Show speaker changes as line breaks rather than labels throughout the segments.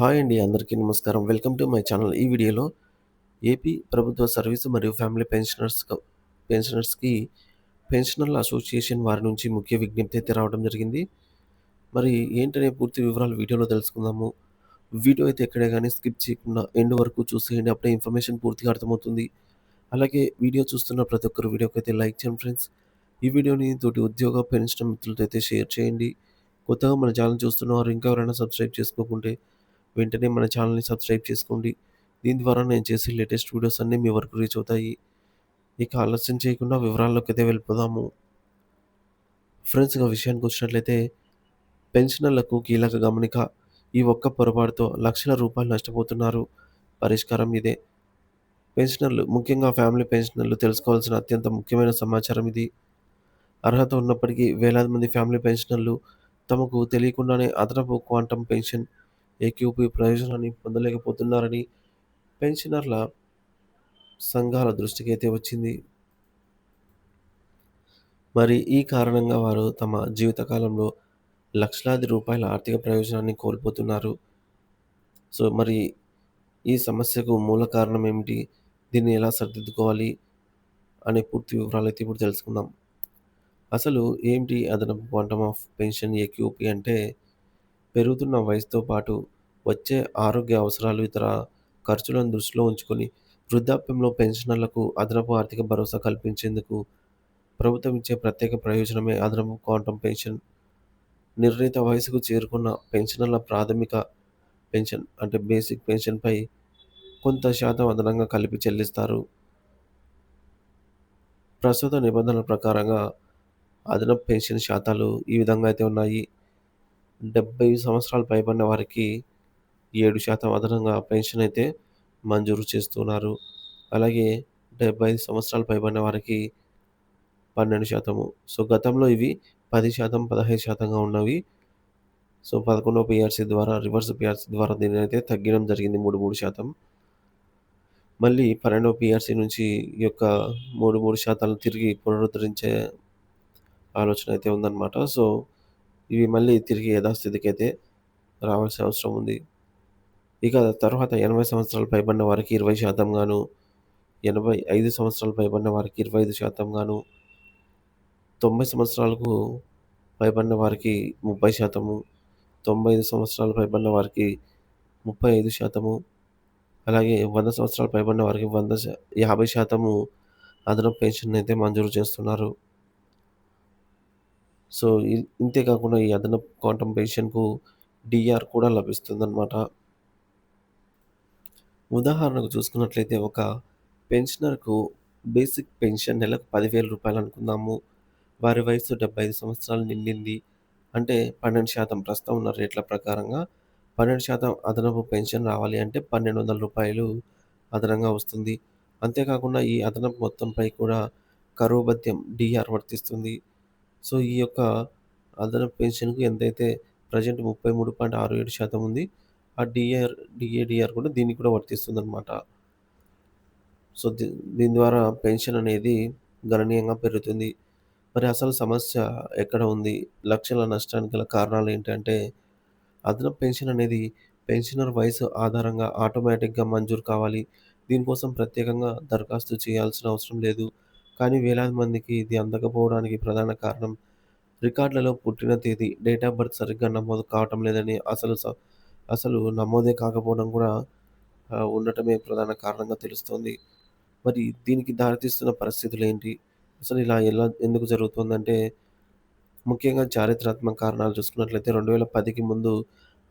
Hi అండి అందరికీ నమస్కారం. Welcome to my channel. ఈ వీడియోలో ఏపీ ప్రభుత్వ సర్వీసు మరియు ఫ్యామిలీ పెన్షనర్స్ పెన్షనర్స్కి పెన్షనర్ల అసోసియేషన్ వారి నుంచి ముఖ్య విజ్ఞప్తి అయితే రావడం జరిగింది. మరి ఏంటనే పూర్తి వివరాలు వీడియోలో తెలుసుకుందాము. వీడియో అయితే ఎక్కడే కానీ స్కిప్ చేయకుండా ఎండ్ వరకు చూసేయండి. అప్పుడే ఇన్ఫర్మేషన్ పూర్తిగా అర్థమవుతుంది. అలాగే వీడియో చూస్తున్న ప్రతి ఒక్కరు వీడియోకి అయితే లైక్ చేయండి ఫ్రెండ్స్. ఈ వీడియోని తోటి ఉద్యోగ పెన్షన్ మిత్రులతో అయితే షేర్ చేయండి. కొత్తగా మన ఛానల్ చూస్తున్నవారు ఇంకా ఎవరైనా సబ్స్క్రైబ్ చేసుకోకుంటే వెంటనే మన ఛానల్ని సబ్స్క్రైబ్ చేసుకోండి. దీని ద్వారా నేను చేసే లేటెస్ట్ వీడియోస్ అన్నీ మీ వరకు రీచ్ అవుతాయి. ఇక ఆలస్యం చేయకుండా వివరాల్లోకి అయితే వెళ్ళిపోదాము. ఫ్రెండ్స్ ఇక విషయానికి వచ్చినట్లయితే పెన్షనర్లకు కీలక గమనిక ఈ ఒక్క పొరపాటుతో లక్షల రూపాయలు నష్టపోతున్నారు. పరిష్కారం ఇదే. పెన్షనర్లు ముఖ్యంగా ఫ్యామిలీ పెన్షనర్లు తెలుసుకోవాల్సిన అత్యంత ముఖ్యమైన సమాచారం ఇది. అర్హత ఉన్నప్పటికీ వేలాది మంది ఫ్యామిలీ పెన్షనర్లు తమకు తెలియకుండానే అదనపు క్వాంటమ్ పెన్షన్ ఏక్యూపీ ప్రయోజనాన్ని పొందలేకపోతున్నారని పెన్షనర్ల సంఘాల దృష్టికి అయితే వచ్చింది. మరి ఈ కారణంగా వారు తమ జీవితకాలంలో లక్షలాది రూపాయల ఆర్థిక ప్రయోజనాన్ని కోల్పోతున్నారు. సో మరి ఈ సమస్యకు మూల కారణం ఏమిటి? దీన్ని ఎలా సరిదిద్దుకోవాలి? అనే పూర్తి వివరాలు అయితే ఇప్పుడు తెలుసుకుందాం. అసలు ఏమిటి అదనపు క్వాంటమ్ ఆఫ్ పెన్షన్ ఏక్యూపీ అంటే పెరుగుతున్న వయసుతో పాటు వచ్చే ఆరోగ్య అవసరాలు ఇతర ఖర్చులను దృష్టిలో ఉంచుకొని వృద్ధాప్యంలో పెన్షనర్లకు అదనపు ఆర్థిక భరోసా కల్పించేందుకు ప్రభుత్వం ఇచ్చే ప్రత్యేక ప్రయోజనమే అదనపు క్వాంటమ్ పెన్షన్. నిర్ణీత వయసుకు చేరుకున్న పెన్షనర్ల ప్రాథమిక పెన్షన్ అంటే బేసిక్ పెన్షన్పై కొంత శాతం అదనంగా కలిపి చెల్లిస్తారు. ప్రస్తుత నిబంధనల ప్రకారంగా అదనపు పెన్షన్ శాతాలు ఈ విధంగా అయితే ఉన్నాయి. డెబ్బై సంవత్సరాలు పైబడిన వారికి ఏడు శాతం అదనంగా పెన్షన్ అయితే మంజూరు చేస్తున్నారు. అలాగే డెబ్బై ఐదు సంవత్సరాలు పైబడిన వారికి పన్నెండు శాతము. సో గతంలో ఇవి పది శాతం పదహైదు శాతంగా ఉన్నవి. సో పదకొండవ పిఆర్సీ ద్వారా రివర్స్ పిఆర్సీ ద్వారా దీన్ని అయితే తగ్గడం జరిగింది మూడు మూడు శాతం. మళ్ళీ పన్నెండవ పిఆర్సీ నుంచి ఈ యొక్క మూడు మూడు శాతాలను తిరిగి పునరుద్ధరించే ఆలోచన అయితే ఉందన్నమాట. సో ఇవి మళ్ళీ తిరిగి యథాస్థితికి అయితే రావాల్సిన అవసరం ఉంది. ఇక తర్వాత ఎనభై సంవత్సరాలు పైబడిన వారికి ఇరవై శాతం గాను ఎనభై ఐదు సంవత్సరాలు పైబడిన వారికి ఇరవై ఐదు శాతం గాను తొంభై సంవత్సరాలకు పైబడిన వారికి ముప్పై శాతము తొంభై ఐదు సంవత్సరాలు పైబడిన వారికి ముప్పై ఐదు శాతము అలాగే వంద సంవత్సరాలు పైబడిన వారికి వంద యాభై శాతము అదనపు పెన్షన్ అయితే మంజూరు చేస్తున్నారు. సో ఇంతే కాకుండా ఈ అదనపు క్వాంటమ్ పెన్షన్కు డిఆర్ కూడా లభిస్తుందన్నమాట. ఉదాహరణకు చూసుకున్నట్లయితే ఒక పెన్షనర్కు బేసిక్ పెన్షన్ నెలకు పదివేల రూపాయలు అనుకుందాము. వారి వయసు డెబ్బై ఐదు సంవత్సరాలు నిండింది. అంటే పన్నెండు శాతం ప్రస్తుతం ఉన్న రేట్ల ప్రకారంగా పన్నెండు శాతం అదనపు పెన్షన్ రావాలి అంటే పన్నెండు వందల రూపాయలు అదనంగా వస్తుంది. అంతేకాకుండా ఈ అదనపు మొత్తంపై కూడా కరువు భత్యం డిఆర్ వర్తిస్తుంది. సో ఈ యొక్క అదనపు పెన్షన్కు ఎంతైతే ప్రజెంట్ ముప్పై మూడు పాయింట్ ఆరు ఏడు శాతం ఉంది ఆ డిఆర్ డిఏడిఆర్ కూడా దీనికి కూడా వర్తిస్తుంది అనమాట సో దీని ద్వారా పెన్షన్ అనేది గణనీయంగా పెరుగుతుంది. మరి అసలు సమస్య ఎక్కడ ఉంది? లక్షల నష్టానికి గల కారణాలు ఏంటంటే అదనపు పెన్షన్ అనేది పెన్షనర్ వయసు ఆధారంగా ఆటోమేటిక్గా మంజూరు కావాలి. దీనికోసం ప్రత్యేకంగా దరఖాస్తు చేయాల్సిన అవసరం లేదు. కానీ వేలాది మందికి ఇది అందకపోవడానికి ప్రధాన కారణం రికార్డులలో పుట్టిన తేదీ డేట్ ఆఫ్ బర్త్ సరిగ్గా నమోదు కావటం లేదని అసలు అసలు నమోదే కాకపోవడం కూడా ఉండటమే ప్రధాన కారణంగా తెలుస్తోంది. మరి దీనికి దారితీస్తున్న పరిస్థితులు ఏంటి? అసలు ఇలా ఎలా ఎందుకు జరుగుతుందంటే ముఖ్యంగా చారిత్రాత్మక కారణాలు చూసుకున్నట్లయితే రెండు వేల పదికి ముందు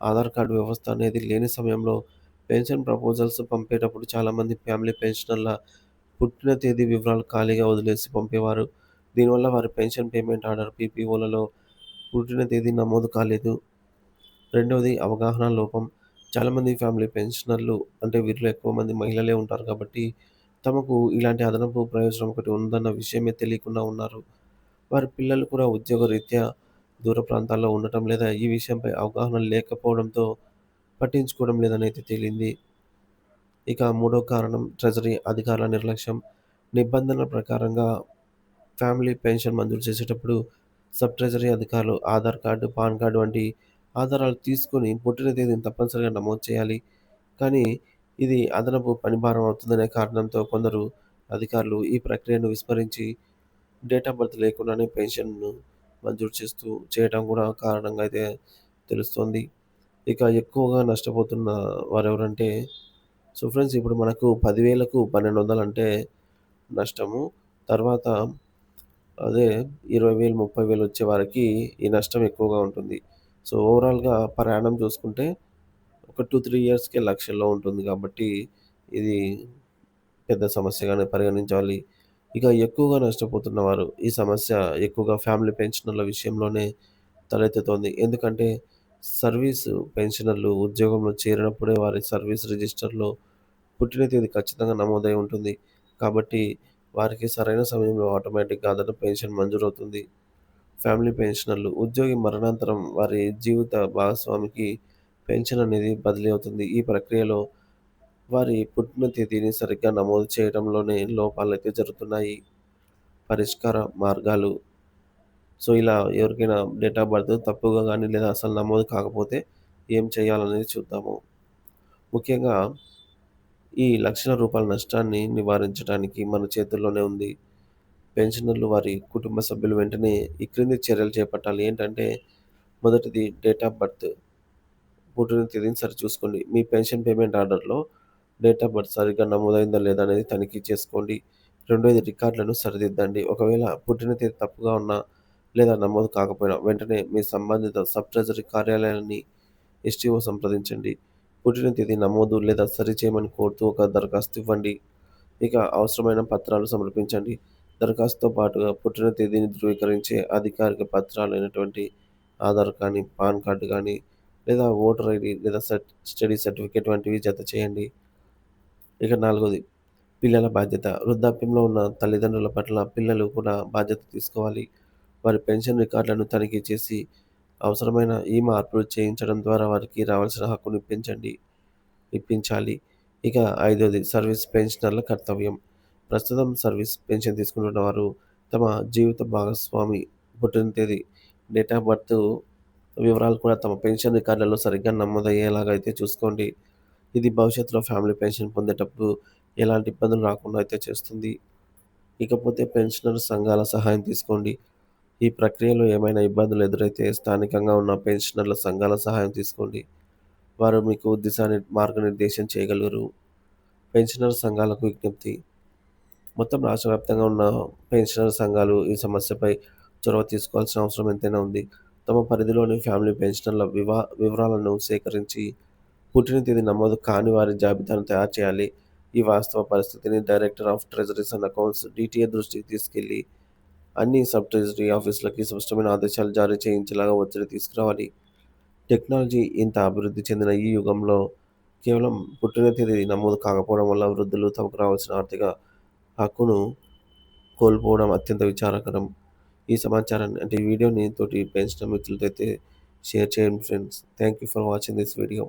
ఆధార్ కార్డు వ్యవస్థ అనేది లేని సమయంలో పెన్షన్ ప్రపోజల్స్ పంపేటప్పుడు చాలామంది ఫ్యామిలీ పెన్షనర్ల పుట్టిన తేదీ వివరాలు ఖాళీగా వదిలేసి పంపేవారు. దీనివల్ల వారి పెన్షన్ పేమెంట్ ఆర్డర్ పీపీఓలలో పుట్టిన తేదీ నమోదు కాలేదు. రెండవది అవగాహన లోపం. చాలామంది ఫ్యామిలీ పెన్షనర్లు అంటే వీరిలో ఎక్కువ మంది మహిళలే ఉంటారు కాబట్టి తమకు ఇలాంటి అదనపు ప్రయోజనం ఒకటి ఉందన్న విషయమే తెలియకుండా ఉన్నారు. వారి పిల్లలు కూడా ఉద్యోగ రీత్యా దూర ప్రాంతాల్లో ఉండటం లేదా ఈ విషయంపై అవగాహన లేకపోవడంతో పట్టించుకోవడం లేదని అయితే తేలింది. ఇక మూడో కారణం ట్రెజరీ అధికారుల నిర్లక్ష్యం నిబంధనల ప్రకారంగా ఫ్యామిలీ పెన్షన్ మంజూరు చేసేటప్పుడు సబ్ ట్రెజరీ అధికారులు ఆధార్ కార్డు పాన్ కార్డు వంటి ఆధారాలు తీసుకొని పుట్టిన తేదీని తప్పనిసరిగా నమోదు చేయాలి. కానీ ఇది అదనపు పనిభారం అవుతుందనే కారణంతో కొందరు అధికారులు ఈ ప్రక్రియను విస్మరించి డేట్ ఆఫ్ బర్త్ లేకుండానే పెన్షన్‌ను మంజూరు చేస్తూ చేయటం కూడా కారణంగా అయితే తెలుస్తోంది. ఇక ఎక్కువగా నష్టపోతున్న వారెవరంటే సో ఫ్రెండ్స్ ఇప్పుడు మనకు 10,000కు 1,200 అంటే నష్టము. తర్వాత అదే ఇరవై వేలు ముప్పై వేలు వచ్చే వారికి ఈ నష్టం ఎక్కువగా ఉంటుంది. సో ఓవరాల్‌గా ప్రయాణం చూసుకుంటే ఒక 2, 3 ఇయర్స్‌కే లక్షల్లో ఉంటుంది కాబట్టి ఇది పెద్ద సమస్యగానే పరిగణించాలి. ఇక ఎక్కువగా నష్టపోతున్న వారు ఈ సమస్య ఎక్కువగా ఫ్యామిలీ పెన్షనర్ల విషయంలోనే తలెత్తుతోంది. ఎందుకంటే సర్వీస్ పెన్షనర్లు ఉద్యోగంలో చేరినప్పుడే వారి సర్వీస్ రిజిస్టర్‌లో పుట్టిన తేదీ ఖచ్చితంగా నమోదై ఉంటుంది. కాబట్టి వారికి సరైన సమయంలో ఆటోమేటిక్‌గా అదనపు పెన్షన్ మంజూరవుతుంది. ఫ్యామిలీ పెన్షనర్లు ఉద్యోగి మరణాంతరం వారి జీవిత భాగస్వామికి పెన్షన్ అనేది బదిలీ అవుతుంది. ఈ ప్రక్రియలో వారి పుట్టిన తేదీని సరిగ్గా నమోదు చేయడంలోనే లోపాలైతే జరుగుతున్నాయి. పరిష్కార మార్గాలు సో ఇలా ఎవరికైనా డేట్ ఆఫ్ బర్త్ తప్పుగా కానీ లేదా అసలు నమోదు కాకపోతే ఏం చేయాలనేది చూద్దాము. ముఖ్యంగా ఈ లక్షల రూపాయల నష్టాన్ని నివారించడానికి మన చేతుల్లోనే ఉంది. పెన్షనర్లు వారి కుటుంబ సభ్యులు వెంటనే ఈ క్రింది చర్యలు చేపట్టాలి. ఏంటంటే మొదటిది డేట్ ఆఫ్ బర్త్. పుట్టిన తేదీని సరిచూసుకోండి. మీ పెన్షన్ పేమెంట్ ఆర్డర్‌లో డేట్ ఆఫ్ బర్త్ సరిగ్గా నమోదైందా లేదా అనేది తనిఖీ చేసుకోండి. రెండోది రికార్డులను సరిదిద్దండి. ఒకవేళ పుట్టిన తేదీ తప్పుగా ఉన్నా లేదా నమోదు కాకపోయినా వెంటనే మీ సంబంధిత సబ్ ట్రెజరీ కార్యాలయాన్ని ఎస్టీఓ సంప్రదించండి. పుట్టిన తేదీ నమోదు లేదా సరిచేయమని కోరుతూ ఒక దరఖాస్తు ఇవ్వండి. ఇక అవసరమైన పత్రాలు సమర్పించండి. దరఖాస్తుతో పాటుగా పుట్టిన తేదీని ధృవీకరించే అధికారిక పత్రాలు అయినటువంటి ఆధార్ కానీ, పాన్ కార్డు కానీ లేదా ఓటర్ ఐడి లేదా సర్ట్ స్టడీ సర్టిఫికేట్ వంటివి జత చేయండి. ఇక నాలుగోది పిల్లల బాధ్యత. వృద్ధాప్యంలో ఉన్న తల్లిదండ్రుల పట్ల పిల్లలు కూడా బాధ్యత తీసుకోవాలి. వారి పెన్షన్ రికార్డులను తనిఖీ చేసి అవసరమైన ఈ మార్పులు చేయించడం ద్వారా వారికి రావాల్సిన హక్కును ఇప్పించండి ఇప్పించాలి. ఇక ఐదోది సర్వీస్ పెన్షనర్ల కర్తవ్యం. ప్రస్తుతం సర్వీస్ పెన్షన్ తీసుకుంటున్న వారు తమ జీవిత భాగస్వామి పుట్టిన తేదీ, డేట్ ఆఫ్ బర్త్ వివరాలు కూడా తమ పెన్షన్ రికార్డులలో సరిగ్గా నమోదయ్యేలాగా అయితే చూసుకోండి. ఇది భవిష్యత్తులో ఫ్యామిలీ పెన్షన్ పొందేటప్పుడు ఎలాంటి ఇబ్బందులు రాకుండా అయితే చేస్తుంది. ఇకపోతే పెన్షనర్ సంఘాల సహాయం తీసుకోండి. ఈ ప్రక్రియలో ఏమైనా ఇబ్బందులు ఎదురైతే స్థానికంగా ఉన్న పెన్షనర్ల సంఘాల సహాయం తీసుకోండి. వారు మీకు దిశాని మార్గనిర్దేశం చేయగలరు. పెన్షనర్ సంఘాలకు విజ్ఞప్తి. మొత్తం రాష్ట్ర వ్యాప్తంగా ఉన్న పెన్షనర్ సంఘాలు ఈ సమస్యపై చొరవ తీసుకోవాల్సిన అవసరం ఎంతైనా ఉంది. తమ పరిధిలోని ఫ్యామిలీ పెన్షనర్ల వివా వివరాలను సేకరించి పుట్టిన తేదీ నమోదు కాని వారి జాబితాను తయారు చేయాలి. ఈ వాస్తవ పరిస్థితిని director of treasuries and accounts DTA దృష్టికి తీసుకెళ్ళి అన్ని సబ్ ట్రెజరీ ఆఫీసులకి స్పష్టమైన ఆదేశాలు జారీ చేయించేలాగా ఒత్తిడి తీసుకురావాలి. టెక్నాలజీ ఇంత అభివృద్ధి చెందిన ఈ యుగంలో కేవలం పుట్టిన తేదీ నమోదు కాకపోవడం వల్ల వృద్ధులు తమకు రావాల్సిన ఆర్థిక హక్కును కోల్పోవడం అత్యంత విచారకరం. ఈ సమాచారాన్ని అంటే ఈ వీడియోని తోటి పెంచిన మిత్రులతో అయితే షేర్ చేయండి friends. Thank you for watching this video.